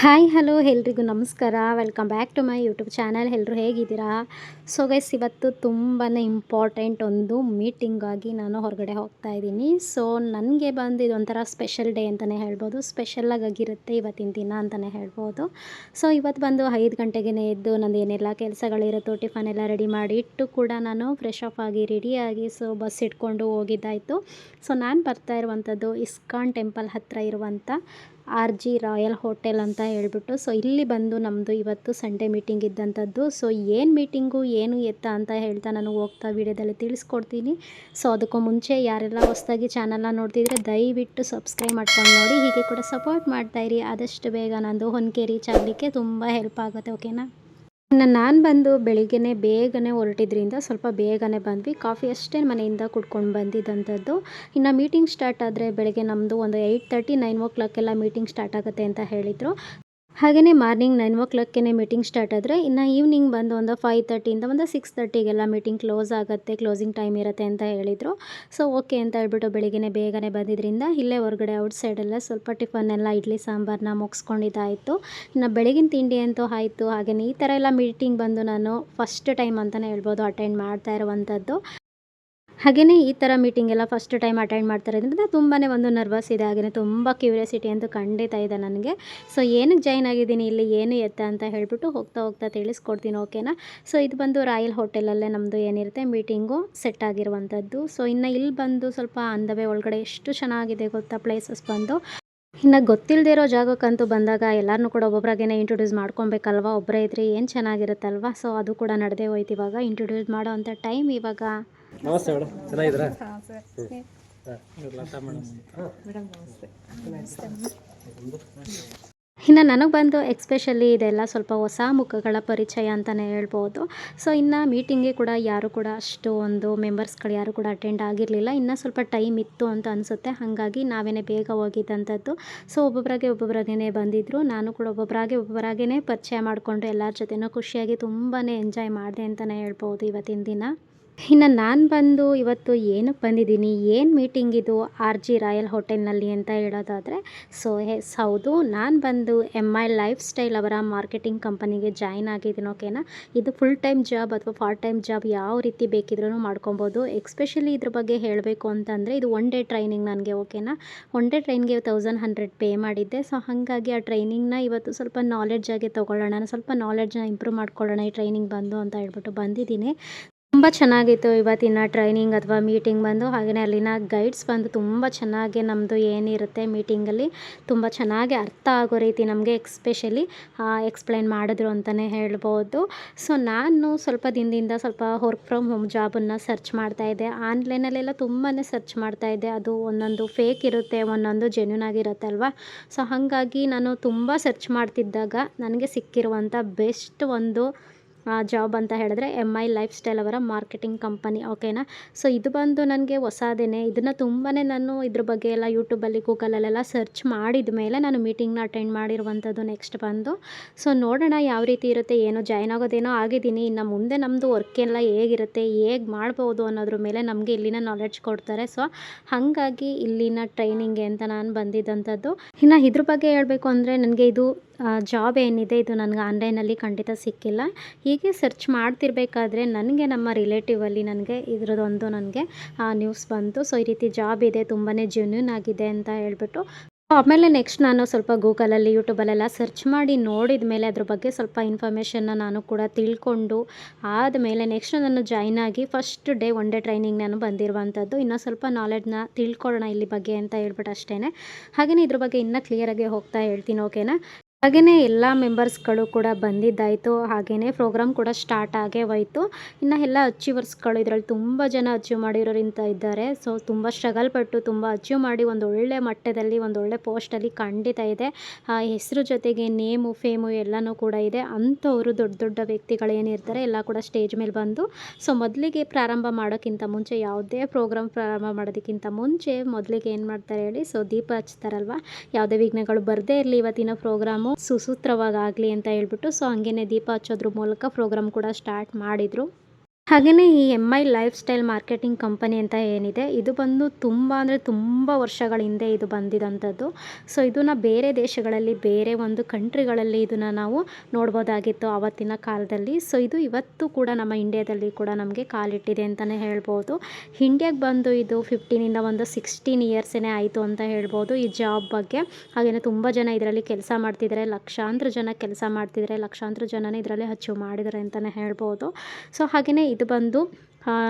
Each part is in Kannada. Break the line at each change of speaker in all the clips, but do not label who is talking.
ಹಾಯ್, ಹಲೋ ಎಲ್ರಿಗೂ ನಮಸ್ಕಾರ. Welcome back to my YouTube channel ಎಲ್ಲರೂ ಹೇಗಿದ್ದೀರಾ? ಸೊ ಗೈಸ್ ಇವತ್ತು ತುಂಬಾ ಇಂಪಾರ್ಟೆಂಟ್ ಒಂದು ಮೀಟಿಂಗಾಗಿ ನಾನು ಹೊರಗಡೆ ಹೋಗ್ತಾ ಇದ್ದೀನಿ. ಸೊ ನನಗೆ ಬಂದು ಇದೊಂಥರ ಸ್ಪೆಷಲ್ ಡೇ ಅಂತಲೇ ಹೇಳ್ಬೋದು. ಸ್ಪೆಷಲ್ಲಾಗಿ ಆಗಿರುತ್ತೆ ಇವತ್ತಿನ ದಿನ ಅಂತಲೇ ಹೇಳ್ಬೋದು. ಸೊ ಇವತ್ತು ಬಂದು ಐದು ಗಂಟೆಗೆ ಎದ್ದು ನಂದು ಏನೆಲ್ಲ ಕೆಲಸಗಳಿರುತ್ತೋ ಟಿಫನ್ ಎಲ್ಲ ರೆಡಿ ಮಾಡಿ ಇಟ್ಟು ಕೂಡ ನಾನು ಫ್ರೆಶ್ ಅಪ್ ಆಗಿ ರೆಡಿಯಾಗಿ ಸೊ ಬಸ್ ಇಟ್ಕೊಂಡು ಹೋಗಿದ್ದಾಯಿತು. ಸೊ ನಾನು ಬರ್ತಾ ಇರುವಂಥದ್ದು ಇಸ್ಕಾನ್ ಟೆಂಪಲ್ ಹತ್ತಿರ ಇರುವಂಥ ಆರ್ ಜಿ ರಾಯಲ್ ಹೋಟೆಲ್ ಅಂತ ಹೇಳ್ಬಿಟ್ಟು, ಸೊ ಇಲ್ಲಿ ಬಂದು ನಮ್ಮದು ಇವತ್ತು ಸಂಡೇ ಮೀಟಿಂಗ್ ಇದ್ದಂಥದ್ದು. ಸೊ ಏನು ಮೀಟಿಂಗು ಏನು ಎತ್ತ ಅಂತ ಹೇಳ್ತಾ ನಾನು ಹೋಗ್ತಾ ವಿಡಿಯೋದಲ್ಲಿ ತಿಳಿಸ್ಕೊಡ್ತೀನಿ. ಸೊ ಅದಕ್ಕೂ ಮುಂಚೆ ಯಾರೆಲ್ಲ ಹೊಸದಾಗಿ ಚಾನಲ್ನ ನೋಡ್ತಿದ್ರೆ ದಯವಿಟ್ಟು ಸಬ್ಸ್ಕ್ರೈಬ್ ಮಾಡ್ಕೊಂಡು ನೋಡಿ. ಹೀಗೆ ಕೂಡ ಸಪೋರ್ಟ್ ಮಾಡ್ತಾಯಿರಿ ಆದಷ್ಟು ಬೇಗ ನಂದು ಹೊನ್ಕೆ ರೀಚ್ ಆಗಲಿಕ್ಕೆ ತುಂಬ ಹೆಲ್ಪ್ ಆಗುತ್ತೆ ಓಕೆನಾ ಇನ್ನು ನಾನು ಬಂದು ಬೆಳಿಗ್ಗೆ ಬೇಗನೆ ಹೊರಟಿದ್ರಿಂದ ಸ್ವಲ್ಪ ಬೇಗನೆ ಬಂದ್ವಿ. ಕಾಫಿ ಅಷ್ಟೇ ಮನೆಯಿಂದ ಕುಡ್ಕೊಂಡು ಬಂದಿದ್ದಂಥದ್ದು. ಇನ್ನು ಮೀಟಿಂಗ್ ಸ್ಟಾರ್ಟ್ ಆದರೆ ಬೆಳಗ್ಗೆ ನಮ್ಮದು ಒಂದು ಏಯ್ಟ್ ತರ್ಟಿ ನೈನ್ ಓ ಕ್ಲಾಕೆಲ್ಲ ಮೀಟಿಂಗ್ ಸ್ಟಾರ್ಟ್ ಆಗುತ್ತೆ ಅಂತ ಹೇಳಿದರು. ಹಾಗೆಯೇ ಮಾರ್ನಿಂಗ್ ನೈನ್ ಓ ಕ್ಲಾಕ್ಗೆ ಮೀಟಿಂಗ್ ಸ್ಟಾರ್ಟ್ ಆದರೆ ಇನ್ನು ಈವ್ನಿಂಗ್ ಬಂದು ಒಂದು ಫೈವ್ ತರ್ಟಿಯಿಂದ ಒಂದು ಸಿಕ್ಸ್ ತರ್ಟಿಗೆಲ್ಲ ಮೀಟಿಂಗ್ ಕ್ಲೋಸ್ ಆಗುತ್ತೆ ಕ್ಲೋಸಿಂಗ್ ಟೈಮ್ ಇರುತ್ತೆ ಅಂತ ಹೇಳಿದರು. ಸೊ ಓಕೆ ಅಂತ ಹೇಳ್ಬಿಟ್ಟು ಬೆಳಿಗ್ಗೆ ಬೇಗನೆ ಬಂದಿದ್ದರಿಂದ ಇಲ್ಲೇ ಹೊರಗಡೆ ಔಟ್ ಸೈಡೆಲ್ಲ ಸ್ವಲ್ಪ ಟಿಫನ್ ಎಲ್ಲ, ಇಡ್ಲಿ ಸಾಂಬಾರನ್ನ ಮುಗಿಸ್ಕೊಂಡಿದ್ದಾಯಿತು. ಇನ್ನು ಬೆಳಗಿನ ತಿಂಡಿ ಅಂತೂ ಆಯಿತು. ಹಾಗೆಯೇ ಈ ಥರ ಎಲ್ಲ ಮೀಟಿಂಗ್ ಬಂದು ನಾನು ಫಸ್ಟ್ ಟೈಮ್ ಅಂತಲೇ ಹೇಳ್ಬೋದು ಅಟೆಂಡ್ ಮಾಡ್ತಾ ಇರುವಂಥದ್ದು ಹಾಗೆಯೇ ಈ ಥರ ಮೀಟಿಂಗ್ ಎಲ್ಲ ಫಸ್ಟ್ ಟೈಮ್ ಅಟೆಂಡ್ ಮಾಡ್ತಾರೆ ಇರೋದ್ರಿಂದ ತುಂಬಾ ಒಂದು ನರ್ವಸ್ ಇದೆ ಹಾಗೆಯೇ ತುಂಬ ಕ್ಯೂರಿಯಾಸಿಟಿ ಅಂತೂ ಖಂಡಿತ ಇದೆ ನನಗೆ. ಸೊ ಏನಕ್ಕೆ ಜಾಯ್ನ್ ಆಗಿದ್ದೀನಿ ಇಲ್ಲಿ, ಏನು ಎತ್ತ ಅಂತ ಹೇಳಿಬಿಟ್ಟು ಹೋಗ್ತಾ ಹೋಗ್ತಾ ತಿಳಿಸ್ಕೊಡ್ತೀನಿ ಓಕೆನಾ ಸೊ ಇದು ಬಂದು ರಾಯಲ್ ಹೋಟೆಲಲ್ಲೇ ನಮ್ಮದು ಏನಿರುತ್ತೆ ಮೀಟಿಂಗು ಸೆಟ್ ಆಗಿರುವಂಥದ್ದು. ಸೊ ಇನ್ನು ಇಲ್ಲಿ ಬಂದು ಸ್ವಲ್ಪ ಅಂದವೇ ಒಳಗಡೆ ಎಷ್ಟು ಚೆನ್ನಾಗಿದೆ ಗೊತ್ತಾ ಪ್ಲೇಸಸ್ ಬಂದು. ಇನ್ನು ಗೊತ್ತಿಲ್ಲದೆ ಇರೋ ಜಾಗಕ್ಕಂತೂ ಬಂದಾಗ ಎಲ್ಲರನ್ನೂ ಕೂಡ ಒಬ್ಬೊಬ್ಬರಾಗೇನೆ ಇಂಟ್ರೊಡ್ಯೂಸ್ ಮಾಡ್ಕೊಬೇಕಲ್ವ? ಒಬ್ಬರೇ ಇದ್ರೆ ಏನು ಚೆನ್ನಾಗಿರುತ್ತಲ್ವ? ಸೊ ಅದು ಕೂಡ ನಡೆದೇ ಹೋಯ್ತು ಇವಾಗ. ಇಂಟ್ರೊಡ್ಯೂಸ್ ಮಾಡೋ ಟೈಮ್ ಇವಾಗ.
ನಮಸ್ತೆ ಮೇಡಮ್. ಚೆನ್ನಾಗಿದ್ದೀರಾ?
ಇನ್ನು ನನಗೆ ಬಂದು ಎಕ್ಸ್ಪೆಷಲಿ ಇದೆಲ್ಲ ಸ್ವಲ್ಪ ಹೊಸ ಮುಖಗಳ ಪರಿಚಯ ಅಂತಲೇ ಹೇಳ್ಬೋದು. ಸೊ ಇನ್ನು ಮೀಟಿಂಗ್ಗೆ ಕೂಡ ಯಾರು ಕೂಡ ಅಷ್ಟು ಒಂದು ಮೆಂಬರ್ಸ್ಗಳು ಯಾರು ಕೂಡ ಅಟೆಂಡ್ ಆಗಿರಲಿಲ್ಲ. ಇನ್ನು ಸ್ವಲ್ಪ ಟೈಮ್ ಇತ್ತು ಅಂತ ಅನಿಸುತ್ತೆ. ಹಾಗಾಗಿ ನಾವೇನೇ ಬೇಗ ಹೋಗಿದ್ದಂಥದ್ದು. ಸೊ ಒಬ್ಬೊಬ್ಬರಾಗೆ ಒಬ್ಬೊಬ್ಬರಾಗೇ ಬಂದಿದ್ದರು ನಾನು ಕೂಡ ಒಬ್ಬೊಬ್ಬರಾಗೆ ಒಬ್ಬೊಬ್ಬರಾಗೇ ಪರಿಚಯ ಮಾಡಿಕೊಂಡು ಎಲ್ಲರ ಜೊತೆನೂ ಖುಷಿಯಾಗಿ ತುಂಬಾ ಎಂಜಾಯ್ ಮಾಡಿದೆ ಅಂತಲೇ ಹೇಳ್ಬೋದು ಇವತ್ತಿನ ದಿನ. ಇನ್ನು ನಾನು ಬಂದು ಇವತ್ತು ಏನಕ್ಕೆ ಬಂದಿದ್ದೀನಿ, ಏನು ಮೀಟಿಂಗ್ ಇದು ಆರ್ ಜಿ ರಾಯಲ್ ಹೋಟೆಲ್ನಲ್ಲಿ ಅಂತ ಹೇಳೋದಾದರೆ, ಸೊ ಎಸ್ ಹೌದು, ನಾನು ಬಂದು ಎಂ ಐ ಲೈಫ್ ಸ್ಟೈಲ್ ಅವರ ಮಾರ್ಕೆಟಿಂಗ್ ಕಂಪನಿಗೆ ಜಾಯ್ನ್ ಆಗಿದ್ದೀನಿ ಓಕೆನಾ ಇದು ಫುಲ್ ಟೈಮ್ ಜಾಬ್ ಅಥವಾ ಪಾರ್ಟ್ ಟೈಮ್ ಜಾಬ್ ಯಾವ ರೀತಿ ಬೇಕಿದ್ರೂ ಮಾಡ್ಕೊಬೋದು. ಎಕ್ಸ್ಪೆಷಲಿ ಇದ್ರ ಬಗ್ಗೆ ಹೇಳಬೇಕು ಅಂತಂದರೆ, ಇದು ಒನ್ ಡೇ ಟ್ರೈನಿಂಗ್ ನನಗೆ ಓಕೆನಾ ಒನ್ ಡೇ ಟ್ರೈನ್ಗೆ ತೌಸಂಡ್ ಹಂಡ್ರೆಡ್ ಪೇ ಮಾಡಿದ್ದೆ. ಸೊ ಹಾಗಾಗಿ ಆ ಟ್ರೈನಿಂಗ್ನ ಇವತ್ತು ಸ್ವಲ್ಪ ನಾಲೆಡ್ಜಾಗೆ ತೊಗೊಳ್ಳೋಣ, ಸ್ವಲ್ಪ ನಾಲೆಡ್ಜ್ನ ಇಂಪ್ರೂವ್ ಮಾಡ್ಕೊಳ್ಳೋಣ ಈ ಟ್ರೈನಿಂಗ್ ಬಂದು ಅಂತ ಹೇಳ್ಬಿಟ್ಟು ಬಂದಿದ್ದೀನಿ. ತುಂಬ ಚೆನ್ನಾಗಿತ್ತು ಇವತ್ತಿನ ಟ್ರೈನಿಂಗ್ ಅಥವಾ ಮೀಟಿಂಗ್ ಬಂದು. ಹಾಗೆಯೇ ಅಲ್ಲಿನ ಗೈಡ್ಸ್ ಬಂದು ತುಂಬ ಚೆನ್ನಾಗಿ ನಮ್ಮದು ಏನಿರುತ್ತೆ ಮೀಟಿಂಗಲ್ಲಿ ತುಂಬ ಚೆನ್ನಾಗಿ ಅರ್ಥ ಆಗೋ ರೀತಿ ನಮಗೆ ಎಕ್ಸ್ಪೆಷಲಿ ಎಕ್ಸ್ಪ್ಲೈನ್ ಮಾಡಿದ್ರು ಅಂತಲೇ ಹೇಳ್ಬೋದು. ಸೊ, ನಾನು ಸ್ವಲ್ಪ ದಿನದಿಂದ ಸ್ವಲ್ಪ ವರ್ಕ್ ಫ್ರಮ್ ಹೋಮ್ ಜಾಬನ್ನು ಸರ್ಚ್ ಮಾಡ್ತಾಯಿದ್ದೆ ಆನ್ಲೈನಲ್ಲೆಲ್ಲ ತುಂಬಾ ಸರ್ಚ್ ಮಾಡ್ತಾಯಿದ್ದೆ ಅದು ಒಂದೊಂದು ಫೇಕ್ ಇರುತ್ತೆ, ಒಂದೊಂದು ಜೆನ್ಯೂನ್ ಆಗಿರುತ್ತೆ ಅಲ್ವಾ? ಸೊ, ಹಾಗಾಗಿ ನಾನು ತುಂಬ ಸರ್ಚ್ ಮಾಡ್ತಿದ್ದಾಗ ನನಗೆ ಸಿಕ್ಕಿರುವಂಥ ಬೆಸ್ಟ್ ಒಂದು ಜಾಬ್ ಅಂತ ಹೇಳಿದ್ರೆ ಎಂ ಐ ಲೈಫ್ ಸ್ಟೈಲ್ ಅವರ ಮಾರ್ಕೆಟಿಂಗ್ ಕಂಪನಿ ಓಕೆನಾ ಸೊ ಇದು ಬಂದು ನನಗೆ ಹೊಸದೇನೆ. ಇದನ್ನು ತುಂಬಾ ನಾನು ಇದ್ರ ಬಗ್ಗೆ ಎಲ್ಲ ಯೂಟ್ಯೂಬಲ್ಲಿ ಗೂಗಲಲ್ಲೆಲ್ಲ ಸರ್ಚ್ ಮಾಡಿದ ಮೇಲೆ ನಾನು ಮೀಟಿಂಗ್ನ ಅಟೆಂಡ್ ಮಾಡಿರುವಂಥದ್ದು ನೆಕ್ಸ್ಟ್ ಬಂದು. ಸೊ ನೋಡೋಣ ಯಾವ ರೀತಿ ಇರುತ್ತೆ, ಏನೋ ಜಾಯ್ನ್ ಆಗೋದೇನೋ ಆಗಿದ್ದೀನಿ. ಇನ್ನು ಮುಂದೆ ನಮ್ಮದು ವರ್ಕ್ ಎಲ್ಲ ಹೇಗಿರುತ್ತೆ, ಹೇಗೆ ಮಾಡ್ಬೋದು ಅನ್ನೋದ್ರ ಮೇಲೆ ನಮಗೆ ಇಲ್ಲಿನ ನಾಲೆಡ್ಜ್ ಕೊಡ್ತಾರೆ. ಸೊ ಹಾಗಾಗಿ ಇಲ್ಲಿನ ಟ್ರೈನಿಂಗ್ ಅಂತ ನಾನು ಬಂದಿದ್ದಂಥದ್ದು ಇನ್ನು ಇದ್ರ ಬಗ್ಗೆ ಹೇಳಬೇಕು ಅಂದರೆ, ನನಗೆ ಇದು ಜಾಬ್ ಏನಿದೆ ಇದು ನನಗೆ ಆನ್ಲೈನಲ್ಲಿ ಖಂಡಿತ ಸಿಕ್ಕಿಲ್ಲ. ಹೀಗೆ ಸರ್ಚ್ ಮಾಡ್ತಿರ್ಬೇಕಾದ್ರೆ ನನಗೆ ನಮ್ಮ ರಿಲೇಟಿವಲ್ಲಿ ನನಗೆ ಇದ್ರದ್ದೊಂದು ನನಗೆ ನ್ಯೂಸ್ ಬಂತು. ಸೊ ಈ ರೀತಿ ಜಾಬ್ ಇದೆ ತುಂಬಾ ಜೆನ್ಯೂನ್ ಆಗಿದೆ ಅಂತ ಹೇಳ್ಬಿಟ್ಟು, ಆಮೇಲೆ ನೆಕ್ಸ್ಟ್ ನಾನು ಸ್ವಲ್ಪ ಗೂಗಲಲ್ಲಿ ಯೂಟ್ಯೂಬಲ್ಲೆಲ್ಲ ಸರ್ಚ್ ಮಾಡಿ ನೋಡಿದ ಮೇಲೆ ಅದ್ರ ಬಗ್ಗೆ ಸ್ವಲ್ಪ ಇನ್ಫಾರ್ಮೇಷನ್ನ ನಾನು ಕೂಡ ತಿಳ್ಕೊಂಡು ಆದಮೇಲೆ ನೆಕ್ಸ್ಟ್ ನಾನು ಜಾಯ್ನ್ ಆಗಿ first day one day training ನಾನು ಬಂದಿರುವಂಥದ್ದು. ಇನ್ನೂ ಸ್ವಲ್ಪ ನಾಲೆಡ್ನ ತಿಳ್ಕೊಳ್ಳೋಣ ಇಲ್ಲಿ ಬಗ್ಗೆ ಅಂತ ಹೇಳ್ಬಿಟ್ಟು ಅಷ್ಟೇ ಹಾಗೆಯೇ ಇದ್ರ ಬಗ್ಗೆ ಇನ್ನೂ ಕ್ಲಿಯರಾಗಿ ಹೋಗ್ತಾ ಹೇಳ್ತೀನಿ ಓಕೆನಾ ಹಾಗೆಯೇ ಎಲ್ಲ ಮೆಂಬರ್ಸ್ಗಳು ಕೂಡ ಬಂದಿದ್ದಾಯಿತು. ಹಾಗೆಯೇ ಪ್ರೋಗ್ರಾಮ್ ಕೂಡ ಸ್ಟಾರ್ಟ್ ಆಗೇ ಹೋಯಿತು ಇನ್ನು ಎಲ್ಲ ಅಚೀವರ್ಸ್ಗಳು ಇದರಲ್ಲಿ ತುಂಬ ಜನ ಅಚೀವ್ ಮಾಡಿರೋರಿಂತ ಇದ್ದಾರೆ. ಸೊ, ತುಂಬ ಸ್ಟ್ರಗಲ್ ಪಟ್ಟು ತುಂಬ ಅಚೀವ್ ಮಾಡಿ ಒಂದು ಒಳ್ಳೆ ಮಟ್ಟದಲ್ಲಿ, ಒಂದು ಒಳ್ಳೆ ಪೋಸ್ಟಲ್ಲಿ ಖಂಡಿತ ಇದೆ. ಆ, ಹೆಸರು ಜೊತೆಗೆ ನೇಮು, ಫೇಮು ಎಲ್ಲನೂ ಕೂಡ ಇದೆ. ಅಂಥವರು ದೊಡ್ಡ ದೊಡ್ಡ ವ್ಯಕ್ತಿಗಳೇನಿರ್ತಾರೆ ಎಲ್ಲ ಕೂಡ ಸ್ಟೇಜ್ ಮೇಲೆ ಬಂದು. ಸೊ, ಮೊದಲಿಗೆ ಪ್ರಾರಂಭ ಮಾಡೋಕ್ಕಿಂತ ಮುಂಚೆ, ಯಾವುದೇ ಪ್ರೋಗ್ರಾಮ್ ಪ್ರಾರಂಭ ಮಾಡೋದಕ್ಕಿಂತ ಮುಂಚೆ ಮೊದಲಿಗೆ ಏನು ಮಾಡ್ತಾರೆ ಹೇಳಿ, ಸೊ ದೀಪ ಹಚ್ತಾರಲ್ವ? ಯಾವುದೇ ವಿಘ್ನಗಳು ಬರದೇ ಇರಲಿ ಇವತ್ತಿನ ಪ್ರೋಗ್ರಾಮು. ಸುಸೂತ್ರವಾಗಿ ಆಗಲಿ ಅಂತ ಹೇಳ್ಬಿಟ್ಟು ಸೊ ಹಂಗೇನೆ ದೀಪ ಹಚ್ಚೋದ್ರ ಮೂಲಕ ಪ್ರೋಗ್ರಾಮ್ ಕೂಡ ಸ್ಟಾರ್ಟ್ ಮಾಡಿದರು. ಹಾಗೆಯೇ ಈ M I lifestyle marketing company ಅಂತ ಏನಿದೆ, ಇದು ಬಂದು ತುಂಬ ಅಂದರೆ ತುಂಬ ವರ್ಷಗಳ ಹಿಂದೆ ಇದು ಬಂದಿದಂಥದ್ದು. ಸೊ ಇದನ್ನು ಬೇರೆ ದೇಶಗಳಲ್ಲಿ, ಬೇರೆ ಒಂದು ಕಂಟ್ರಿಗಳಲ್ಲಿ ಇದನ್ನು ನಾವು ನೋಡ್ಬೋದಾಗಿತ್ತು ಆವತ್ತಿನ ಕಾಲದಲ್ಲಿ. ಸೊ ಇದು ಇವತ್ತು ಕೂಡ ನಮ್ಮ ಇಂಡಿಯಾದಲ್ಲಿ ಕೂಡ ನಮಗೆ ಕಾಲಿಟ್ಟಿದೆ ಅಂತಲೇ ಹೇಳ್ಬೋದು. ಇಂಡಿಯಾಗೆ ಬಂದು ಇದು ಫಿಫ್ಟೀನಿಂದ ಒಂದು ಸಿಕ್ಸ್ಟೀನ್ ಇಯರ್ಸೇ ಆಯಿತು ಅಂತ ಹೇಳ್ಬೋದು ಈ ಜಾಬ್ ಬಗ್ಗೆ. ಹಾಗೆಯೇ ತುಂಬ ಜನ ಇದರಲ್ಲಿ ಕೆಲಸ ಮಾಡ್ತಿದ್ದಾರೆ ಲಕ್ಷಾಂತರ ಜನ ಕೆಲಸ ಮಾಡ್ತಿದ್ದಾರೆ ಲಕ್ಷಾಂತರ ಜನನೇ ಇದರಲ್ಲಿ ಅಚೀವ್ ಮಾಡಿದ್ದಾರೆ ಅಂತಲೇ ಹೇಳ್ಬೋದು. ಸೊ ಹಾಗೆಯೇ ಇದು ಬಂದು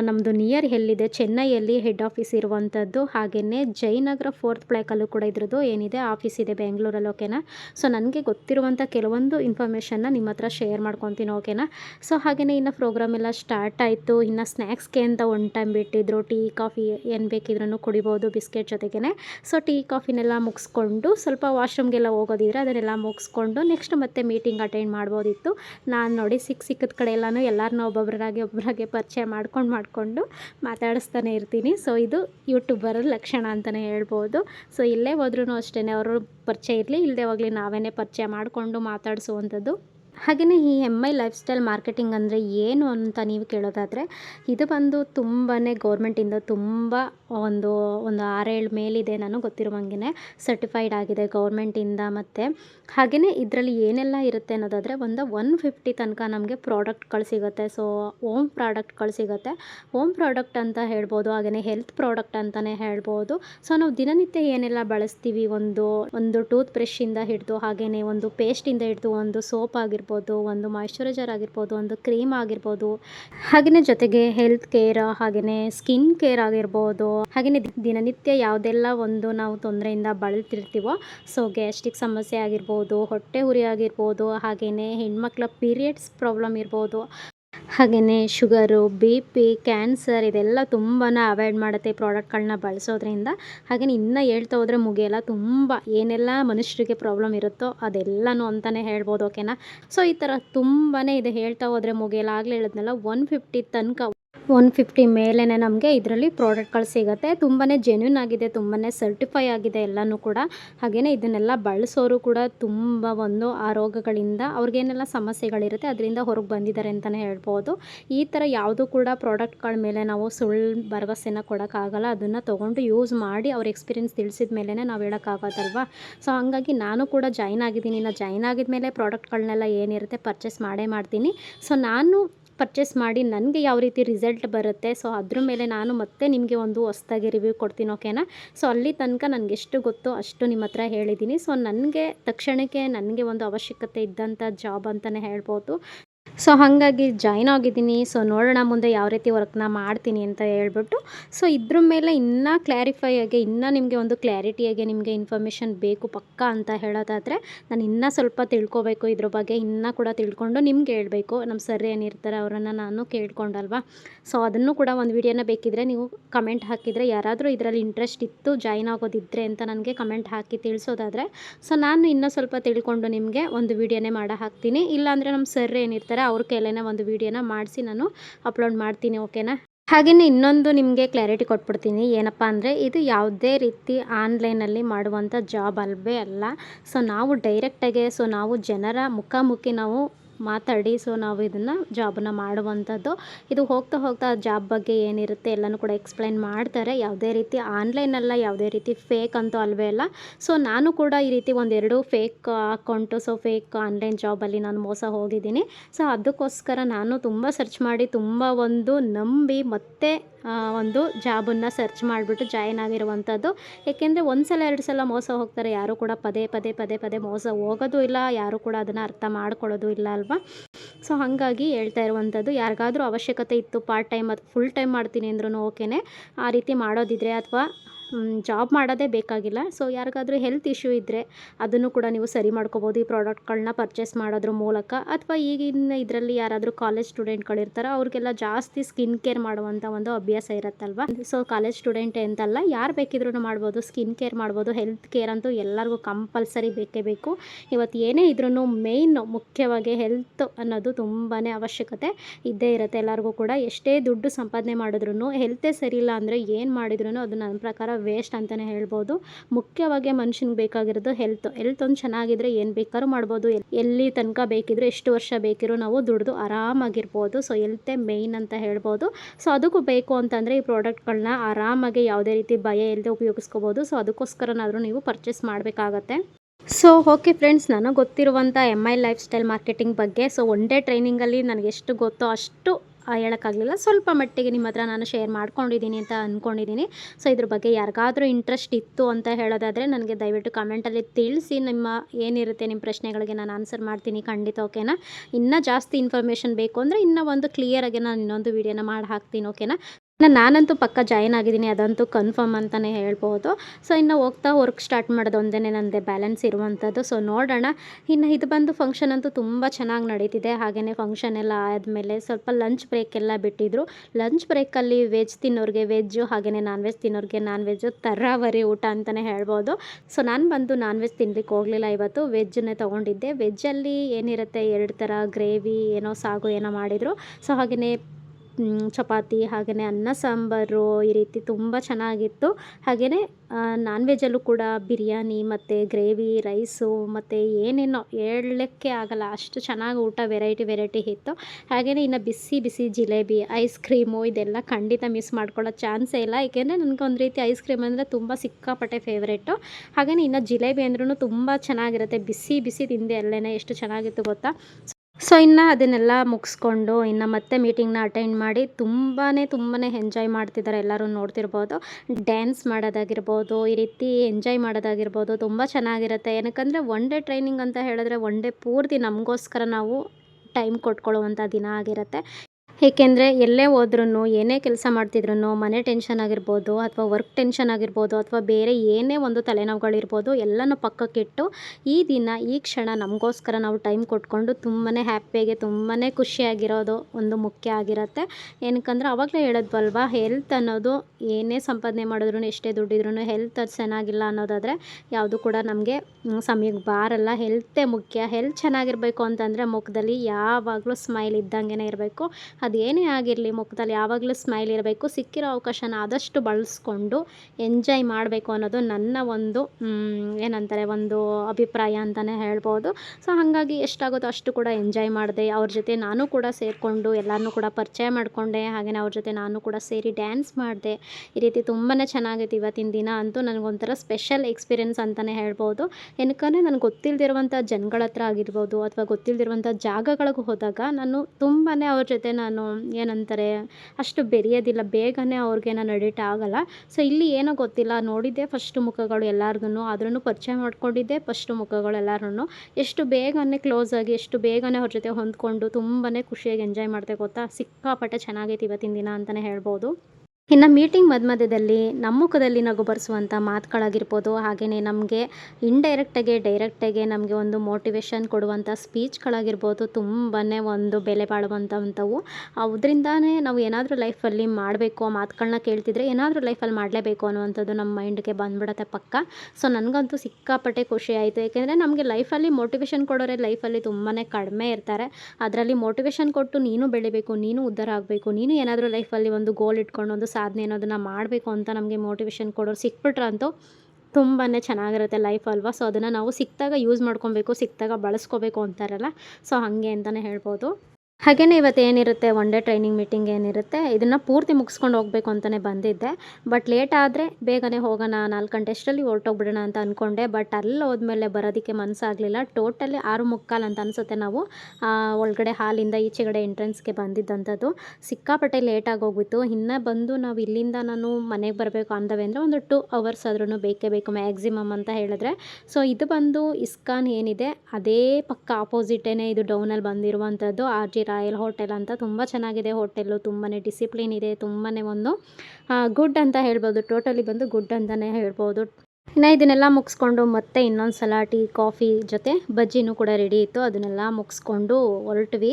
ನಮ್ಮದು ನಿಯರ್ ಎಲ್ಲಿದೆ? ಚೆನ್ನೈಯಲ್ಲಿ ಹೆಡ್ ಆಫೀಸ್ ಇರುವಂಥದ್ದು ಹಾಗೆಯೇ ಜಯನಗರ ಫೋರ್ತ್ ಪ್ಲ್ಯಾಕಲ್ಲೂ ಕೂಡ ಇದ್ರದ್ದು ಏನಿದೆ? ಆಫೀಸ್ ಇದೆ ಬೆಂಗಳೂರಲ್ಲಿ ಓಕೆನಾ ಸೊ ನನಗೆ ಗೊತ್ತಿರುವಂಥ ಕೆಲವೊಂದು ಇನ್ಫಾರ್ಮೇಷನ್ನ ನಿಮ್ಮ ಹತ್ರ ಶೇರ್ ಮಾಡ್ಕೊತೀನಿ ಓಕೆನಾ ಸೊ ಹಾಗೆಯೇ ಇನ್ನು ಪ್ರೋಗ್ರಾಮ್ ಎಲ್ಲ ಸ್ಟಾರ್ಟ್ ಆಯಿತು. ಇನ್ನು ಸ್ನ್ಯಾಕ್ಸ್ಗೆ ಅಂತ ಒನ್ ಟೈಮ್ ಬಿಟ್ಟಿದ್ರು. ಟೀ ಕಾಫಿ ಏನು ಬೇಕಿದ್ರೂ ಕುಡಿಬೋದು ಬಿಸ್ಕೆಟ್ ಜೊತೆಗೇ ಸೊ ಟೀ ಕಾಫಿನೆಲ್ಲ ಮುಗಿಸ್ಕೊಂಡು ಸ್ವಲ್ಪ ವಾಶ್ರೂಮ್ಗೆಲ್ಲ ಹೋಗೋದಿದ್ರೆ ಅದನ್ನೆಲ್ಲ ಮುಗಿಸ್ಕೊಂಡು ನೆಕ್ಸ್ಟ್ ಮತ್ತೆ ಮೀಟಿಂಗ್ ಅಟೆಂಡ್ ಮಾಡ್ಬೋದಿತ್ತು. ನಾನು ನೋಡಿ ಸಿಕ್ಕ ಸಿಕ್ಕದ ಕಡೆ ಎಲ್ಲನೂ ಎಲ್ಲರನ್ನೂ ಒಬ್ಬೊಬ್ಬರಾಗಿ ಒಬ್ಬರಾಗೆ ಪರಿಚಯ ಮಾಡ್ಕೊಂಡು ಮಾಡಿಕೊಂಡು ಮಾತಾಡಿಸ್ತಾನೆ ಇರ್ತೀನಿ. ಸೊ ಇದು ಯೂಟ್ಯೂಬರ್ ಲಕ್ಷಣ ಅಂತಲೇ ಹೇಳ್ಬೋದು. ಸೊ ಇಲ್ಲೇ ಹೋದ್ರೂ ಅಷ್ಟೇ, ಅವರು ಪರಿಚಯ ಇರಲಿ ಇಲ್ಲದೆ ಹೋಗಲಿ ನಾವೇ ಪರಿಚಯ ಮಾಡಿಕೊಂಡು ಮಾತಾಡಿಸುವಂಥದ್ದು. ಹಾಗೆಯೇ ಈ M I lifestyle marketing ಅಂದರೆ ಏನು ಅಂತ ನೀವು ಕೇಳೋದಾದರೆ, ಇದು ಬಂದು ತುಂಬಾ ಗೌರ್ಮೆಂಟಿಂದ ತುಂಬ ಒಂದು ಒಂದು ಆರೇಳು ಮೇಲಿದೆ ನಾನು ಗೊತ್ತಿರುವಂಗೆ ಸರ್ಟಿಫೈಡ್ ಆಗಿದೆ ಗೌರ್ಮೆಂಟಿಂದ ಮತ್ತು. ಹಾಗೆಯೇ ಇದರಲ್ಲಿ ಏನೆಲ್ಲ ಇರುತ್ತೆ ಅನ್ನೋದಾದರೆ ಒಂದು ಒನ್ ಫಿಫ್ಟಿ ತನಕ ನಮಗೆ ಪ್ರಾಡಕ್ಟ್ಗಳು ಸಿಗುತ್ತೆ. ಸೊ ಓಮ್ ಪ್ರಾಡಕ್ಟ್ಗಳು ಸಿಗುತ್ತೆ. ಓಮ್ ಪ್ರಾಡಕ್ಟ್ ಅಂತ ಹೇಳ್ಬೋದು ಹಾಗೆಯೇ ಹೆಲ್ತ್ ಪ್ರಾಡಕ್ಟ್ ಅಂತಲೇ ಹೇಳ್ಬೋದು. ಸೊ ನಾವು ದಿನನಿತ್ಯ ಏನೆಲ್ಲ ಬಳಸ್ತೀವಿ? ಒಂದು ಒಂದು ಟೂತ್ ಬ್ರಷಿಂದ ಹಿಡಿದು ಹಾಗೆಯೇ ಒಂದು ಪೇಸ್ಟಿಂದ ಹಿಡಿದು, ಒಂದು ಸೋಪ್ ಆಗಿರ್ಬೋದು, ಒಂದು ಮಾಯ್ಶ್ಚರೈಸರ್ ಆಗಿರ್ಬೋದು, ಒಂದು ಕ್ರೀಮ್ ಆಗಿರ್ಬೋದು. ಹಾಗೆಯೇ ಜೊತೆಗೆ ಹೆಲ್ತ್ ಕೇರ್ ಹಾಗೆಯೇ ಸ್ಕಿನ್ ಕೇರ್ ಆಗಿರ್ಬೋದು. ಹಾಗೆಯೇ ದಿನನಿತ್ಯ ಯಾವುದೆಲ್ಲ ಒಂದು ನಾವು ತೊಂದರೆಯಿಂದ ಬಳಲ್ತಿರ್ತೀವೋ ಸೊ ಗ್ಯಾಸ್ಟ್ರಿಕ್ ಸಮಸ್ಯೆ ಆಗಿರ್ಬೋದು, ಹೊಟ್ಟೆ ಉರಿ ಆಗಿರ್ಬೋದು, ಹಾಗೆಯೇ ಹೆಣ್ಮಕ್ಳ ಪೀರಿಯಡ್ಸ್ ಪ್ರಾಬ್ಲಮ್ ಇರ್ಬೋದು, ಹಾಗೆಯೇ ಶುಗರು ಬಿ ಪಿ ಕ್ಯಾನ್ಸರ್ ಇದೆಲ್ಲ ತುಂಬಾ ಅವಾಯ್ಡ್ ಮಾಡುತ್ತೆ ಪ್ರಾಡಕ್ಟ್ಗಳನ್ನ ಬಳಸೋದ್ರಿಂದ. ಹಾಗೆಯೇ ಇನ್ನೂ ಹೇಳ್ತಾ ಹೋದರೆ ಮುಗಿಯಲ್ಲ, ತುಂಬ ಏನೆಲ್ಲ ಮನುಷ್ಯರಿಗೆ ಪ್ರಾಬ್ಲಮ್ ಇರುತ್ತೋ ಅದೆಲ್ಲನೂ ಅಂತಲೇ ಹೇಳ್ಬೋದು ಓಕೆನಾ ಸೊ ಈ ಥರ ತುಂಬಾ ಇದೆ ಹೇಳ್ತಾ ಹೋದರೆ ಮುಗಿಯಲ್ಲ, ಆಗಲೇ ಹೇಳಿದ್ನಲ್ಲ ಒನ್ ಫಿಫ್ಟಿ ತನಕ ಒನ್ ಫಿಫ್ಟಿ ಮೇಲೇ ನಮಗೆ ಇದರಲ್ಲಿ ಪ್ರಾಡಕ್ಟ್ಗಳು ಸಿಗುತ್ತೆ. ತುಂಬಾ ಜೆನ್ಯೂನ್ ಆಗಿದೆ ತುಂಬಾ ಸರ್ಟಿಫೈ ಆಗಿದೆ ಎಲ್ಲನೂ ಕೂಡ. ಹಾಗೆಯೇ ಇದನ್ನೆಲ್ಲ ಬಳಸೋರು ಕೂಡ ತುಂಬ ಒಂದು ಆ ರೋಗಗಳಿಂದ ಅವ್ರಿಗೇನೆಲ್ಲ ಸಮಸ್ಯೆಗಳಿರುತ್ತೆ, ಅದರಿಂದ ಹೊರಗೆ ಬಂದಿದ್ದಾರೆ ಅಂತಲೇ ಹೇಳ್ಬೋದು. ಈ ಥರ ಯಾವುದೂ ಕೂಡ ಪ್ರಾಡಕ್ಟ್ಗಳ ಮೇಲೆ ನಾವು ಸುಳ್ಳು ಭರವಸೆನ ಕೊಡೋಕ್ಕಾಗಲ್ಲ. ಅದನ್ನು ತೊಗೊಂಡು ಯೂಸ್ ಮಾಡಿ ಅವ್ರ ಎಕ್ಸ್ಪೀರಿಯೆನ್ಸ್ ತಿಳಿಸಿದ ಮೇಲೇ ನಾವು ಹೇಳೋಕ್ಕಾಗೋದಲ್ವಾ ಸೊ ಹಾಗಾಗಿ ನಾನು ಕೂಡ ಜಾಯ್ನ್ ಆಗಿದ್ದೀನಿ. ನಾನು ಜಾಯ್ನ್ ಆಗಿದ ಮೇಲೆ ಪ್ರಾಡಕ್ಟ್ಗಳನ್ನೆಲ್ಲ ಏನಿರುತ್ತೆ ಪರ್ಚೇಸ್ ಮಾಡೇ ಮಾಡ್ತೀನಿ. ಸೊ ನಾನು ಪರ್ಚೇಸ್ ಮಾಡಿ ನನಗೆ ಯಾವ ರೀತಿ ರಿಸಲ್ಟ್ ಬರುತ್ತೆ. ಸೊ ಅದ್ರ ಮೇಲೆ ನಾನು ಮತ್ತೆ ನಿಮಗೆ ಒಂದು ಹೊಸ್ದಾಗಿ ರಿವ್ಯೂ ಕೊಡ್ತೀನಿ ಓಕೆನಾ ಸೊ ಅಲ್ಲಿ ತನಕ ನನಗೆ ಎಷ್ಟು ಗೊತ್ತೋ ಅಷ್ಟು ನಿಮ್ಮ ಹತ್ರ ಹೇಳಿದ್ದೀನಿ. ಸೊ ನನಗೆ ತಕ್ಷಣಕ್ಕೆ ನನಗೆ ಒಂದು ಅವಶ್ಯಕತೆ ಇದ್ದಂಥ ಜಾಬ್ ಅಂತಲೇ ಹೇಳ್ಬೋದು. ಸೊ ಹಾಗಾಗಿ ಜಾಯ್ನ್ ಆಗಿದ್ದೀನಿ. ಸೊ ನೋಡೋಣ ಮುಂದೆ ಯಾವ ರೀತಿ ವರ್ಕ್ನ ಮಾಡ್ತೀನಿ ಅಂತ ಹೇಳ್ಬಿಟ್ಟು. ಸೊ ಇದ್ರ ಮೇಲೆ ಇನ್ನೂ ಕ್ಲಾರಿಫೈ ಆಗಿ, ಇನ್ನೂ ನಿಮಗೆ ಒಂದು ಕ್ಲಾರಿಟಿಯಾಗಿ ನಿಮಗೆ ಇನ್ಫಾರ್ಮೇಷನ್ ಬೇಕು ಪಕ್ಕ ಅಂತ ಹೇಳೋದಾದರೆ, ನಾನು ಇನ್ನೂ ಸ್ವಲ್ಪ ತಿಳ್ಕೊಬೇಕು ಇದ್ರ ಬಗ್ಗೆ, ಇನ್ನೂ ಕೂಡ ತಿಳ್ಕೊಂಡು ನಿಮ್ಗೆ ಹೇಳಬೇಕು. ನಮ್ಮ ಸರ್ ಏನಿರ್ತಾರೆ ಅವರನ್ನು ನಾನು ಕೇಳ್ಕೊಂಡಲ್ವಾ? ಸೊ ಅದನ್ನು ಕೂಡ ಒಂದು ವಿಡಿಯೋನ ಬೇಕಿದ್ರೆ ನೀವು ಕಮೆಂಟ್ ಹಾಕಿದರೆ, ಯಾರಾದರೂ ಇದರಲ್ಲಿ ಇಂಟ್ರೆಸ್ಟ್ ಇತ್ತು ಜಾಯ್ನ್ ಆಗೋದಿದ್ದರೆ ಅಂತ ನನಗೆ ಕಮೆಂಟ್ ಹಾಕಿ ತಿಳಿಸೋದಾದರೆ ಸೊ ನಾನು ಇನ್ನೂ ಸ್ವಲ್ಪ ತಿಳ್ಕೊಂಡು ನಿಮಗೆ ಒಂದು ವಿಡಿಯೋನೇ ಮಾಡೋ ಹಾಕ್ತೀನಿ. ಇಲ್ಲಾಂದರೆ ನಮ್ಮ ಸರ್ ಏನಿರ್ತಾರೆ ಅವ್ರ ಕೈಲೇ ಒಂದು ವಿಡಿಯೋನ ಮಾಡಿಸಿ ನಾನು ಅಪ್ಲೋಡ್ ಮಾಡ್ತೀನಿ, ಓಕೆನಾ? ಹಾಗೆಯೇ ಇನ್ನೊಂದು ನಿಮಗೆ ಕ್ಲಾರಿಟಿ ಕೊಟ್ಬಿಡ್ತೀನಿ, ಏನಪ್ಪ ಅಂದರೆ ಇದು ಯಾವುದೇ ರೀತಿ ಆನ್ಲೈನಲ್ಲಿ ಮಾಡುವಂಥ ಜಾಬ್ ಅಲ್ವೇ ಅಲ್ಲ. ಸೊ ನಾವು ಡೈರೆಕ್ಟಾಗೆ, ಸೊ ನಾವು ಜನರ ಮುಖಾಮುಖಿ ನಾವು ಮಾತಾಡಿ. ಸೊ ನಾವು ಇದನ್ನು ಜಾಬನ್ನು ಮಾಡುವಂಥದ್ದು. ಇದು ಹೋಗ್ತಾ ಹೋಗ್ತಾ ಜಾಬ್ ಬಗ್ಗೆ ಏನಿರುತ್ತೆ ಎಲ್ಲನೂ ಕೂಡ ಎಕ್ಸ್ಪ್ಲೈನ್ ಮಾಡ್ತಾರೆ. ಯಾವುದೇ ರೀತಿ ಆನ್ಲೈನಲ್ಲ ಯಾವುದೇ ರೀತಿ ಫೇಕ್ ಅಂತೂ ಅಲ್ವೇ ಅಲ್ಲ. ಸೊ ನಾನು ಕೂಡ ಈ ರೀತಿ ಒಂದೆರಡು fake account so fake online ಜಾಬಲ್ಲಿ ನಾನು ಮೋಸ ಹೋಗಿದ್ದೀನಿ. ಸೊ ಅದಕ್ಕೋಸ್ಕರ ನಾನು ತುಂಬ ಸರ್ಚ್ ಮಾಡಿ, ತುಂಬ ಒಂದು ನಂಬಿ ಮತ್ತೆ ಒಂದು ಜಾಬನ್ನು ಸರ್ಚ್ ಮಾಡಿಬಿಟ್ಟು ಜಾಯಿನ್ ಆಗಿರುವಂಥದ್ದು. ಏಕೆಂದರೆ ಒಂದು ಸಲ, ಎರಡು ಸಲ ಮೋಸ ಹೋಗ್ತಾರೆ. ಯಾರೂ ಕೂಡ ಪದೇ ಪದೇ ಪದೇ ಪದೇ ಮೋಸ ಹೋಗೋದು ಇಲ್ಲ. ಯಾರೂ ಕೂಡ ಅದನ್ನು ಅರ್ಥ ಮಾಡ್ಕೊಳ್ಳೋದು ಇಲ್ಲ ಅಲ್ವಾ? ಸೊ ಹಾಗಾಗಿ ಹೇಳ್ತಾ ಇರುವಂಥದ್ದು, ಯಾರಿಗಾದರೂ ಅವಶ್ಯಕತೆ ಇತ್ತು ಪಾರ್ಟ್ ಟೈಮ್ ಅದು ಫುಲ್ ಟೈಮ್ ಮಾಡ್ತೀನಿ ಅಂದ್ರೂ ಓಕೆನೇ ಆ ರೀತಿ ಮಾಡೋದಿದ್ರೆ ಅಥವಾ ಜಾಬ್ ಮಾಡೋದೇ ಬೇಕಾಗಿಲ್ಲ. ಸೊ ಯಾರಿಗಾದರೂ ಹೆಲ್ತ್ ಇಶ್ಯೂ ಇದ್ದರೆ ಅದನ್ನು ಕೂಡ ನೀವು ಸರಿ ಮಾಡ್ಕೋಬೋದು. ಈ ಪ್ರಾಡಕ್ಟ್ಗಳನ್ನ ಪರ್ಚೇಸ್ ಮಾಡೋದ್ರ ಮೂಲಕ. ಅಥವಾ ಈಗಿನ ಇದರಲ್ಲಿ ಯಾರಾದರೂ ಕಾಲೇಜ್ ಸ್ಟೂಡೆಂಟ್ಗಳಿರ್ತಾರೆ ಅವ್ರಿಗೆಲ್ಲ ಜಾಸ್ತಿ ಸ್ಕಿನ್ ಕೇರ್ ಮಾಡುವಂಥ ಒಂದು ಅಭ್ಯಾಸ ಇರುತ್ತಲ್ವ? ಸೊ ಕಾಲೇಜ್ ಸ್ಟೂಡೆಂಟ್ ಅಂತಲ್ಲ ಯಾರು ಬೇಕಿದ್ರೂ ಮಾಡ್ಬೋದು. ಸ್ಕಿನ್ ಕೇರ್ ಮಾಡ್ಬೋದು ಹೆಲ್ತ್ ಕೇರ್ ಅಂತೂ ಎಲ್ಲರಿಗೂ ಕಂಪಲ್ಸರಿ ಬೇಕೇ ಬೇಕು. ಇವತ್ತು ಏನೇ ಇದ್ರೂ ಮೇಯ್ನ್ ಮುಖ್ಯವಾಗಿ ಹೆಲ್ತ್ ಅನ್ನೋದು ತುಂಬಾ ಅವಶ್ಯಕತೆ. ಇದ್ದೇ ಇರುತ್ತೆ ಎಲ್ಲರಿಗೂ ಕೂಡ. ಎಷ್ಟೇ ದುಡ್ಡು ಸಂಪಾದನೆ ಮಾಡಿದ್ರು ಹೆಲ್ತೇ ಸರಿ ಇಲ್ಲ ಅಂದರೆ ಏನು ಮಾಡಿದ್ರು ಅದು ನನ್ನ ಪ್ರಕಾರ ವೇಸ್ಟ್ ಅಂತಲೇ ಹೇಳ್ಬೋದು. ಮುಖ್ಯವಾಗಿ ಮನುಷ್ಯನಿಗೆ ಬೇಕಾಗಿರೋದು ಹೆಲ್ತ್ ಹೆಲ್ತ್ ಒಂದು ಚೆನ್ನಾಗಿದ್ರೆ ಏನು ಬೇಕಾದ್ರೂ ಮಾಡ್ಬೋದು. ಎಲ್- ಎಲ್ಲಿ ತನಕ ಬೇಕಿದ್ರು ಎಷ್ಟು ವರ್ಷ ಬೇಕಿರೋ ನಾವು ದುಡಿದು ಆರಾಮಾಗಿರ್ಬೋದು. ಸೊ ಹೆಲ್ತೇ ಮೇಯ್ನ್ ಅಂತ ಹೇಳ್ಬೋದು. ಸೊ ಅದಕ್ಕೂ ಬೇಕು ಅಂತಂದರೆ ಈ ಪ್ರಾಡಕ್ಟ್ಗಳನ್ನ ಆರಾಮಾಗಿ ಯಾವುದೇ ರೀತಿ ಭಯ ಇಲ್ಲದೆ ಉಪಯೋಗಿಸ್ಕೋಬೋದು. ಸೊ ಅದಕ್ಕೋಸ್ಕರನಾದರೂ ನೀವು ಪರ್ಚೇಸ್ ಮಾಡಬೇಕಾಗತ್ತೆ. ಸೊ ಓಕೆ ಫ್ರೆಂಡ್ಸ್ ನನಗೆ ಗೊತ್ತಿರುವಂಥ M I lifestyle marketing ಬಗ್ಗೆ ಸೊ ಒನ್ ಡೇ ಟ್ರೈನಿಂಗಲ್ಲಿ ನನಗೆ ಎಷ್ಟು ಗೊತ್ತೋ ಅಷ್ಟು ಹೇಳೋಕ್ಕಾಗಲಿಲ್ಲ. ಸ್ವಲ್ಪ ಮಟ್ಟಿಗೆ ನಿಮ್ಮ ಹತ್ರ ನಾನು ಶೇರ್ ಮಾಡ್ಕೊಂಡಿದ್ದೀನಿ ಅಂತ ಅಂದ್ಕೊಂಡಿದ್ದೀನಿ ಸೊ ಇದ್ರ ಬಗ್ಗೆ ಯಾರಿಗಾದರೂ ಇಂಟ್ರೆಸ್ಟ್ ಇತ್ತು ಅಂತ ಹೇಳೋದಾದರೆ ನನಗೆ ದಯವಿಟ್ಟು ಕಮೆಂಟಲ್ಲಿ ತಿಳಿಸಿ. ನಿಮ್ಮ ಏನಿರುತ್ತೆ, ನಿಮ್ಮ ಪ್ರಶ್ನೆಗಳಿಗೆ ನಾನು ಆನ್ಸರ್ ಮಾಡ್ತೀನಿ ಖಂಡಿತ ಓಕೆನಾ ಇನ್ನೂ ಜಾಸ್ತಿ ಇನ್ಫಾರ್ಮೇಷನ್ ಬೇಕು ಅಂದರೆ ಇನ್ನೂ ಒಂದು ಕ್ಲಿಯರಾಗಿ ನಾನು ಇನ್ನೊಂದು ವೀಡಿಯೋನ ಮಾಡಿ ಹಾಕ್ತೀನಿ ಓಕೆನಾ ನಾನಂತೂ ಪಕ್ಕ ಜಾಯಿನ್ ಆಗಿದ್ದೀನಿ, ಅದಂತೂ ಕನ್ಫರ್ಮ್ ಅಂತಲೇ ಹೇಳ್ಬೋದು. ಸೊ ಇನ್ನು ಹೋಗ್ತಾ ವರ್ಕ್ ಸ್ಟಾರ್ಟ್ ಮಾಡೋದು ಒಂದೇ ನನ್ನದೇ ಬ್ಯಾಲೆನ್ಸ್ ಇರುವಂಥದ್ದು ಸೊ ನೋಡೋಣ. ಇನ್ನು ಇದು ಬಂದು ಫಂಕ್ಷನ್ ಅಂತೂ ತುಂಬ ಚೆನ್ನಾಗಿ ನಡೀತಿದೆ. ಹಾಗೆಯೇ ಫಂಕ್ಷನ್ ಎಲ್ಲ ಆದಮೇಲೆ ಸ್ವಲ್ಪ ಲಂಚ್ ಬ್ರೇಕ್ ಎಲ್ಲ ಬಿಟ್ಟಿದ್ರು. ಲಂಚ್ ಬ್ರೇಕಲ್ಲಿ ವೆಜ್ ತಿನ್ನೋರಿಗೆ ವೆಜ್ಜು ಹಾಗೆಯೇ ನಾನ್ ವೆಜ್ ತಿನ್ನೋರಿಗೆ ನಾನ್ ವೆಜ್ಜು ತರಾವರಿ ಊಟ ಅಂತಲೇ ಹೇಳ್ಬೋದು. ಸೊ ನಾನು ಬಂದು ನಾನ್ ವೆಜ್ ತಿನ್ಲಿಕ್ಕೆ ಹೋಗಲಿಲ್ಲ ಇವತ್ತು. ವೆಜ್ಜನ್ನೇ ತೊಗೊಂಡಿದ್ದೆ. ವೆಜ್ಜಲ್ಲಿ ಏನಿರುತ್ತೆ? ಎರಡು ಥರ ಗ್ರೇವಿ ಏನೋ ಸಾಗು ಏನೋ ಮಾಡಿದರು. ಸೊ ಹಾಗೆಯೇ ಚಪಾತಿ ಹಾಗೆಯೇ ಅನ್ನ ಸಾಂಬಾರು ಈ ರೀತಿ ತುಂಬ ಚೆನ್ನಾಗಿತ್ತು. ಹಾಗೆಯೇ ನಾನ್ ವೆಜ್ಜಲ್ಲೂ ಕೂಡ ಬಿರಿಯಾನಿ ಮತ್ತು ಗ್ರೇವಿ, ರೈಸು ಮತ್ತು ಏನೇನೋ ಹೇಳಲಿಕ್ಕೆ ಆಗಲ್ಲ. ಅಷ್ಟು ಚೆನ್ನಾಗಿ ಊಟ ವೆರೈಟಿ ವೆರೈಟಿ ಇತ್ತು. ಹಾಗೆಯೇ ಇನ್ನು ಬಿಸಿ ಬಿಸಿ ಜಿಲೇಬಿ ಐಸ್ ಕ್ರೀಮು ಇದೆಲ್ಲ ಖಂಡಿತ ಮಿಸ್ ಮಾಡ್ಕೊಳ್ಳೋ ಚಾನ್ಸೇ ಇಲ್ಲ. ಏಕೆಂದರೆ ನನಗೆ ಒಂದು ರೀತಿ ಐಸ್ ಕ್ರೀಮ್ ಅಂದರೆ ತುಂಬ ಸಿಕ್ಕಾಪಟ್ಟೆ ಫೇವ್ರೇಟು ಹಾಗೆಯೇ ಇನ್ನು ಜಿಲೇಬಿ ಅಂದ್ರೂ ತುಂಬ ಚೆನ್ನಾಗಿರುತ್ತೆ. ಬಿಸಿ ಬಿಸಿ ತಿಂದೆ ಅಲ್ಲೇ ಎಷ್ಟು ಚೆನ್ನಾಗಿತ್ತು ಗೊತ್ತಾ? ಸೊ ಇನ್ನು ಅದನ್ನೆಲ್ಲ ಮುಗಿಸ್ಕೊಂಡು ಇನ್ನು ಮತ್ತೆ ಮೀಟಿಂಗ್ನ ಅಟೆಂಡ್ ಮಾಡಿ ತುಂಬಾ ತುಂಬಾ ಎಂಜಾಯ್ ಮಾಡ್ತಿದ್ದಾರೆ ಎಲ್ಲರೂ ನೋಡ್ತಿರ್ಬೋದು. ಡ್ಯಾನ್ಸ್ ಮಾಡೋದಾಗಿರ್ಬೋದು, ಈ ರೀತಿ ಎಂಜಾಯ್ ಮಾಡೋದಾಗಿರ್ಬೋದು, ತುಂಬ ಚೆನ್ನಾಗಿರುತ್ತೆ. ಏನಕ್ಕಂದರೆ ಒನ್ ಡೇ ಟ್ರೈನಿಂಗ್ ಅಂತ ಹೇಳಿದ್ರೆ ಒನ್ ಡೇ ಪೂರ್ತಿ ನಮಗೋಸ್ಕರ ನಾವು ಟೈಮ್ ಕೊಟ್ಕೊಳ್ಳುವಂಥ ದಿನ ಆಗಿರುತ್ತೆ. ಏಕೆಂದರೆ ಎಲ್ಲೇ ಹೋದ್ರೂ ಏನೇ ಕೆಲಸ ಮಾಡ್ತಿದ್ರು ಮನೆ ಟೆನ್ಷನ್ ಆಗಿರ್ಬೋದು ಅಥವಾ ವರ್ಕ್ ಟೆನ್ಷನ್ ಆಗಿರ್ಬೋದು ಅಥವಾ ಬೇರೆ ಏನೇ ಒಂದು ತಲೆನೋವುಗಳಿರ್ಬೋದು, ಎಲ್ಲನೂ ಪಕ್ಕಕ್ಕಿಟ್ಟು ಈ ದಿನ, ಈ ಕ್ಷಣ ನಮಗೋಸ್ಕರ ನಾವು ಟೈಮ್ ಕೊಟ್ಕೊಂಡು ತುಂಬಾ ಹ್ಯಾಪಿಯಾಗಿ ತುಂಬಾ ಖುಷಿಯಾಗಿರೋದು ಒಂದು ಮುಖ್ಯ ಆಗಿರುತ್ತೆ. ಏನಕ್ಕಂದ್ರೆ ಅವಾಗಲೇ ಹೇಳೋದ್ವಲ್ವ ಹೆಲ್ತ್ ಅನ್ನೋದು ಏನೇ ಸಂಪಾದನೆ ಮಾಡಿದ್ರು ಎಷ್ಟೇ ದುಡ್ಡಿದ್ರು ಹೆಲ್ತ್ ಅದು ಚೆನ್ನಾಗಿಲ್ಲ ಅನ್ನೋದಾದರೆ ಯಾವುದು ಕೂಡ ನಮಗೆ ಸಮಯಕ್ಕೆ ಬಾರಲ್ಲ. ಹೆಲ್ತೇ ಮುಖ್ಯ. ಹೆಲ್ತ್ ಚೆನ್ನಾಗಿರಬೇಕು ಅಂತಂದರೆ ಮುಖದಲ್ಲಿ ಯಾವಾಗಲೂ ಸ್ಮೈಲ್ ಇದ್ದಂಗೆ ಇರಬೇಕು. ಅದೇನೇ ಆಗಿರಲಿ, ಮುಖದಲ್ಲಿ ಯಾವಾಗಲೂ ಸ್ಮೈಲ್ ಇರಬೇಕು. ಸಿಕ್ಕಿರೋ ಅವಕಾಶನ ಆದಷ್ಟು ಬಳಸ್ಕೊಂಡು ಎಂಜಾಯ್ ಮಾಡಬೇಕು ಅನ್ನೋದು ನನ್ನ ಒಂದು ಏನಂತಾರೆ, ಒಂದು ಅಭಿಪ್ರಾಯ ಅಂತಲೇ ಹೇಳ್ಬೋದು. ಸೊ ಹಾಗಾಗಿ ಎಷ್ಟಾಗುತ್ತೋ ಅಷ್ಟು ಕೂಡ ಎಂಜಾಯ್ ಮಾಡಿದೆ. ಅವ್ರ ಜೊತೆ ನಾನು ಕೂಡ ಸೇರಿಕೊಂಡು ಎಲ್ಲರನ್ನೂ ಕೂಡ ಪರಿಚಯ ಮಾಡಿಕೊಂಡೆ. ಹಾಗೆಯೇ ಅವ್ರ ಜೊತೆ ನಾನು ಕೂಡ ಸೇರಿ ಡ್ಯಾನ್ಸ್ ಮಾಡಿದೆ. ಈ ರೀತಿ ತುಂಬಾ ಚೆನ್ನಾಗಿತ್ತು ಇವತ್ತಿನ ದಿನ ಅಂತೂ ನನಗೊಂಥರ ಸ್ಪೆಷಲ್ ಎಕ್ಸ್ಪೀರಿಯೆನ್ಸ್ ಅಂತಲೇ ಹೇಳ್ಬೋದು. ಏನಕ್ಕಂದರೆ, ನನಗೆ ಗೊತ್ತಿಲ್ಲದಿರುವಂಥ ಜನಗಳ ಹತ್ರ ಆಗಿರ್ಬೋದು, ಅಥವಾ ಗೊತ್ತಿಲ್ಲದಿರುವಂಥ ಜಾಗಗಳಿಗೆ ಹೋದಾಗ ನಾನು ತುಂಬಾ ಅವ್ರ ಜೊತೆ ನಾನು ಏನಂತಾರೆ, ಅಷ್ಟು ಬೆರೆಯೋದಿಲ್ಲ, ಬೇಗನೆ ಅವ್ರಿಗೆ ನಾನು ಅಡಿಟ್ ಆಗಲ್ಲ. ಸೊ ಇಲ್ಲಿ ಏನೋ ಗೊತ್ತಿಲ್ಲ, ನೋಡಿದ್ದೆ ಫಸ್ಟ್ ಮುಖಗಳು ಎಲ್ಲಾರ್ಗು ಆದ್ರೂ ಪರಿಚಯ ಮಾಡ್ಕೊಂಡಿದ್ದೆ ಫಸ್ಟ್ ಮುಖಗಳು ಎಲ್ಲರೂ ಎಷ್ಟು ಬೇಗನೆ ಕ್ಲೋಸ್ ಆಗಿ, ಎಷ್ಟು ಬೇಗನೆ ಅವ್ರ ಜೊತೆ ಹೊಂದ್ಕೊಂಡು ತುಂಬಾ ಖುಷಿಯಾಗಿ ಎಂಜಾಯ್ ಮಾಡ್ತೆ ಗೊತ್ತಾ? ಸಿಕ್ಕಾಪಟ್ಟೆ ಚೆನ್ನಾಗೈತೆ ಇವತ್ತಿನ ದಿನ ಅಂತಲೇ ಹೇಳ್ಬೋದು. ಇನ್ನು ಮೀಟಿಂಗ್ ಮಧ್ಯ ಮಧ್ಯದಲ್ಲಿ ನಮ್ಮ ಮುಖದಲ್ಲಿ ನಗು ಬರೆಸುವಂಥ ಮಾತುಗಳಾಗಿರ್ಬೋದು ಹಾಗೆಯೇ ನಮಗೆ ಇಂಡೈರೆಕ್ಟಾಗಿ ಡೈರೆಕ್ಟಾಗಿ ನಮಗೆ ಒಂದು ಮೋಟಿವೇಶನ್ ಕೊಡುವಂಥ ಸ್ಪೀಚ್ಗಳಾಗಿರ್ಬೋದು ತುಂಬಾ ಒಂದು ಬೆಲೆ ಬಾಳುವಂಥವು ಅದರಿಂದಾನೇ ನಾವು ಏನಾದರೂ ಲೈಫಲ್ಲಿ ಮಾಡಬೇಕು, ಆ ಮಾತುಗಳನ್ನ ಕೇಳ್ತಿದ್ರೆ ಏನಾದರೂ ಲೈಫಲ್ಲಿ ಮಾಡಲೇಬೇಕು ಅನ್ನುವಂಥದ್ದು ನಮ್ಮ ಮೈಂಡ್ಗೆ ಬಂದ್ಬಿಡುತ್ತೆ ಪಕ್ಕ. ಸೊ ನನಗಂತೂ ಸಿಕ್ಕಾಪಟ್ಟೆ ಖುಷಿ ಆಯಿತು. ಏಕೆಂದರೆ ನಮಗೆ ಲೈಫಲ್ಲಿ ಮೋಟಿವೇಶನ್ ಕೊಡೋರೆ ಲೈಫಲ್ಲಿ ತುಂಬಾ ಕಡಿಮೆ ಇರ್ತಾರೆ. ಅದರಲ್ಲಿ ಮೋಟಿವೇಶನ್ ಕೊಟ್ಟು ನೀನು ಬೆಳಿಬೇಕು, ನೀನು ಉದ್ಧಾರ ಆಗಬೇಕು, ನೀನು ಏನಾದರೂ ಲೈಫಲ್ಲಿ ಒಂದು ಗೋಲ್ ಇಟ್ಕೊಂಡು ಒಂದು ಸಾಧನೆ ಅನ್ನೋದನ್ನು ಮಾಡಬೇಕು ಅಂತ ನಮಗೆ ಮೋಟಿವೇಶನ್ ಕೊಡೋರು ಸಿಕ್ಬಿಟ್ರಂತೂ ತುಂಬಾ ಚೆನ್ನಾಗಿರುತ್ತೆ ಲೈಫ್ ಅಲ್ವಾ? ಸೊ ಅದನ್ನು ನಾವು ಸಿಕ್ಕಿದಾಗ ಯೂಸ್ ಮಾಡ್ಕೊಬೇಕು, ಸಿಕ್ಕಿದಾಗ ಬಳಸ್ಕೋಬೇಕು ಅಂತಾರಲ್ಲ? ಸೊ ಹಾಗೆ ಅಂತಲೇ ಹೇಳ್ಬೋದು. ಹಾಗೆಯೇ ಇವತ್ತು ಏನಿರುತ್ತೆ ಒನ್ ಡೇ ಟ್ರೈನಿಂಗ್ ಮೀಟಿಂಗ್ ಏನಿರುತ್ತೆ, ಇದನ್ನು ಪೂರ್ತಿ ಮುಗಿಸ್ಕೊಂಡು ಹೋಗಬೇಕು ಅಂತಲೇ ಬಂದಿದ್ದೆ. ಬಟ್ ಲೇಟ್ ಆದರೆ ಬೇಗನೆ ಹೋಗೋಣ, ನಾಲ್ಕು ಗಂಟೆ ಅಷ್ಟರಲ್ಲಿ ಹೊರಟೋಗ್ಬಿಡೋಣ ಅಂತ ಅಂದ್ಕೊಂಡೆ ಬಟ್ ಅಲ್ಲಿ ಹೋದ್ಮೇಲೆ ಬರೋದಕ್ಕೆ ಮನಸ್ಸಾಗಲಿಲ್ಲ ಟೋಟಲಿ ಆರು ಮುಕ್ಕಾಲು ಅಂತ ಅನಿಸುತ್ತೆ ನಾವು. ಒಳಗಡೆ ಹಾಲಿಂದ ಈಚೆಗಡೆ ಎಂಟ್ರೆನ್ಸ್ಗೆ ಬಂದಿದ್ದಂಥದ್ದು. ಸಿಕ್ಕಾಪಟ್ಟೆ ಲೇಟಾಗಿ ಹೋಗ್ಬಿಟ್ಟು ಇನ್ನೂ ಬಂದು ನಾವು ಇಲ್ಲಿಂದ ನಾನು ಮನೆಗೆ ಬರಬೇಕು ಅಂದವೆ ಅಂದರೆ ಒಂದು ಟೂ ಅವರ್ಸ್ ಆದ್ರೂ ಬೇಕೇ ಬೇಕು ಮ್ಯಾಕ್ಸಿಮಮ್ ಅಂತ ಹೇಳಿದ್ರೆ. ಸೊ ಇದು ಬಂದು ಇಸ್ಕಾನ್ ಏನಿದೆ, ಅದೇ ಪಕ್ಕ ಆಪೋಸಿಟೇನೆ ಇದು ಡೌನಲ್ಲಿ ಬಂದಿರುವಂಥದ್ದು. ಆರ್ ಜಿ ರಾಯಲ್ ಹೋಟೆಲ್ ಅಂತ ತುಂಬ ಚೆನ್ನಾಗಿದೆ ಹೋಟೆಲ್ಲು ತುಂಬಾ ಡಿಸಿಪ್ಲಿನ್ ಇದೆ ತುಂಬಾ ಒಂದು ಗುಡ್ ಅಂತ ಹೇಳ್ಬೋದು. ಟೋಟಲಿ ಬಂದು ಗುಡ್ ಅಂತಲೇ ಹೇಳ್ಬೋದು. ಇನ್ನು ಇದನ್ನೆಲ್ಲ ಮುಗಿಸ್ಕೊಂಡು ಮತ್ತೆ ಇನ್ನೊಂದು ಸಲ ಟೀ, ಕಾಫಿ ಜೊತೆ ಬಜ್ಜಿನೂ ಕೂಡ ರೆಡಿ ಇತ್ತು. ಅದನ್ನೆಲ್ಲ ಮುಗಿಸ್ಕೊಂಡು ಹೊರಟ್ವಿ.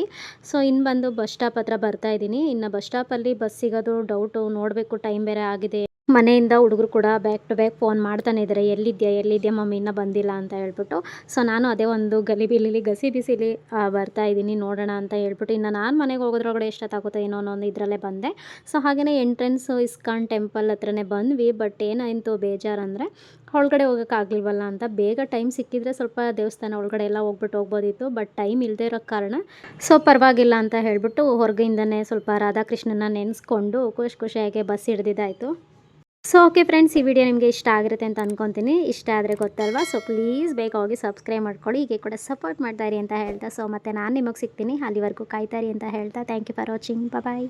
ಸೊ ಇನ್ನು ಬಂದು ಬಸ್ ಸ್ಟಾಪ್ ಹತ್ರ ಬರ್ತಾ ಇದ್ದೀನಿ. ಇನ್ನು ಬಸ್ ಸ್ಟಾಪಲ್ಲಿ ಬಸ್ ಸಿಗೋದು ಡೌಟು ನೋಡಬೇಕು ಟೈಮ್ ಬೇರೆ ಆಗಿದೆ. ಮನೆಯಿಂದ ಹುಡುಗರು ಕೂಡ ಬ್ಯಾಕ್ ಟು ಬ್ಯಾಕ್ ಫೋನ್ ಮಾಡ್ತಾನೆ ಇದ್ದಾರೆ ಎಲ್ಲಿದ್ಯಾ ಎಲ್ಲಿದ್ಯಾ ಮಮ್ಮಿ, ಇನ್ನೂ ಬಂದಿಲ್ಲ ಅಂತ ಹೇಳ್ಬಿಟ್ಟು. ಸೊ ನಾನು ಅದೇ ಒಂದು ಗಲಿಬಿಲಿಲಿ ಗಸಿ ಬಿಸಿಲಿ ಬರ್ತಾ ಇದ್ದೀನಿ. ನೋಡೋಣ ಅಂತ ಹೇಳ್ಬಿಟ್ಟು ಇನ್ನು ನಾನು ಮನೆಗೆ ಹೋಗೋದ್ರೊಳಗಡೆ ಎಷ್ಟೊತ್ತಾಗುತ್ತೆ ಏನೋ ಅನ್ನೋ ಇದರಲ್ಲೇ ಬಂದೆ. ಸೊ ಹಾಗೆಯೇ ಎಂಟ್ರೆನ್ಸ್ ಇಸ್ಕಾನ್ ಟೆಂಪಲ್ ಹತ್ರನೇ ಬಂದ್ವಿ. ಬಟ್ ಏನಾಯಿತು ಬೇಜಾರಂದರೆ ಒಳಗಡೆ ಹೋಗೋಕ್ಕಾಗಲಿಲ್ವಲ್ಲ ಅಂತ. ಬೇಗ ಟೈಮ್ ಸಿಕ್ಕಿದ್ರೆ ಸ್ವಲ್ಪ ದೇವಸ್ಥಾನ ಒಳಗಡೆ ಎಲ್ಲ ಹೋಗ್ಬಿಟ್ಟು ಹೋಗ್ಬೋದಿತ್ತು. ಬಟ್ ಟೈಮ್ ಇಲ್ಲದೆ ಇರೋ ಕಾರಣ ಸೊ ಪರವಾಗಿಲ್ಲ ಅಂತ ಹೇಳ್ಬಿಟ್ಟು ಹೊರಗಿಂದನೇ ಸ್ವಲ್ಪ ರಾಧಾಕೃಷ್ಣನ ನೆನೆಸ್ಕೊಂಡು ಖುಷಿ ಖುಷಿಯಾಗಿ ಬಸ್ ಹಿಡ್ದಿದ್ದಾಯಿತು. ಸೊ ಓಕೆ ಫ್ರೆಂಡ್ಸ್ ಈ ವಿಡಿಯೋ ನಿಮಗೆ ಇಷ್ಟ ಆಗಿರುತ್ತೆ ಅಂತ ಅನ್ಕೊತೀನಿ. ಇಷ್ಟ ಆದರೆ ಗೊತ್ತಲ್ವಾ? ಸೊ ಪ್ಲೀಸ್ ಬೇಗ ಹೋಗಿ ಸಬ್ಸ್ಕ್ರೈಬ್ ಮಾಡ್ಕೊಳ್ಳಿ. ಹೀಗೆ ಕೂಡ ಸಪೋರ್ಟ್ ಮಾಡ್ತಾ ಇರಿ ಅಂತ ಹೇಳ್ತಾ. ಸೊ ಮತ್ತೆ ನಾನು ನಿಮಗೆ ಸಿಗ್ತೀನಿ. ಅಲ್ಲಿವರೆಗೂ ಕಾಯ್ತಾ ಇರಿ ಅಂತ ಹೇಳ್ತಾ. Thank you for watching bye